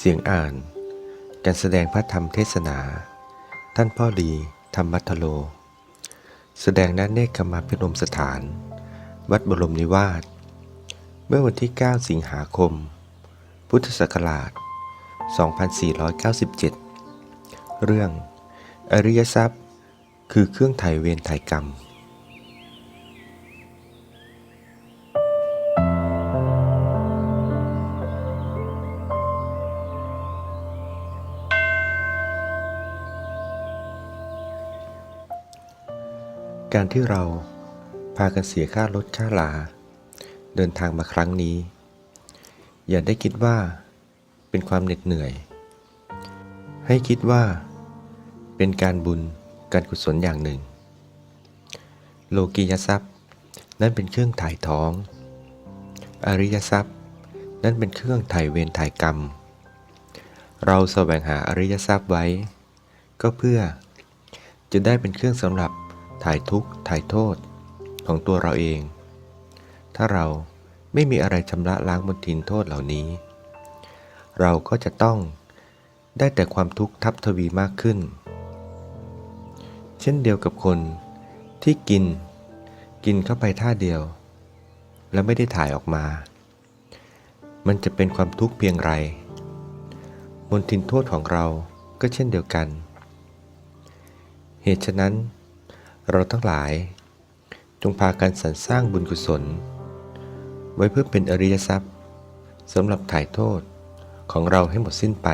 เสียงอ่าน การแสดงพระธรรมเทศนา ท่านพ่อดีธรรมัทโล แสดงณเนคขมาพิรมสถาน วัดบรมนิวาส เมื่อวันที่ 9 สิงหาคม พุทธศักราช 2497 เรื่อง อริยทรัพย์ คือเครื่องไถ่เวรไถ่กรรม การที่เราพากันเสียค่ารถค่าลา เดินทางมาครั้งนี้ อย่าได้คิดว่าเป็นความเหน็ดเหนื่อย ให้คิดว่า เป็นการบุญการกุศลอย่างหนึ่ง โลกียทรัพย์ นั่นเป็นเครื่องถ่ายท้อง อริยทรัพย์ นั่นเป็นเครื่องถ่ายเวรถ่ายกรรม เราแสวงหาอริยทรัพย์ไว้ ก็เพื่อจะได้เป็นเครื่องสำหรับ ถ่ายทุกข์ถ่ายโทษของตัวเราเอง ถ้าเราไม่มีอะไรชำระล้างมลทินโทษเหล่านี้ เราก็จะต้องได้แต่ความทุกข์ทับทวีมากขึ้น เช่นเดียวกับคนที่กิน กินเข้าไปท่าเดียว แล้วไม่ได้ถ่ายออกมา มันจะเป็นความทุกข์เพียงไรมลทินโทษของเราก็เช่นเดียวกัน เหตุฉะนั้น เราทั้งหลาย จงพากันสรรสร้างบุญกุศล ไว้เพื่อเป็นอริยทรัพย์สำหรับถ่ายโทษของเราให้หมดสิ้นไป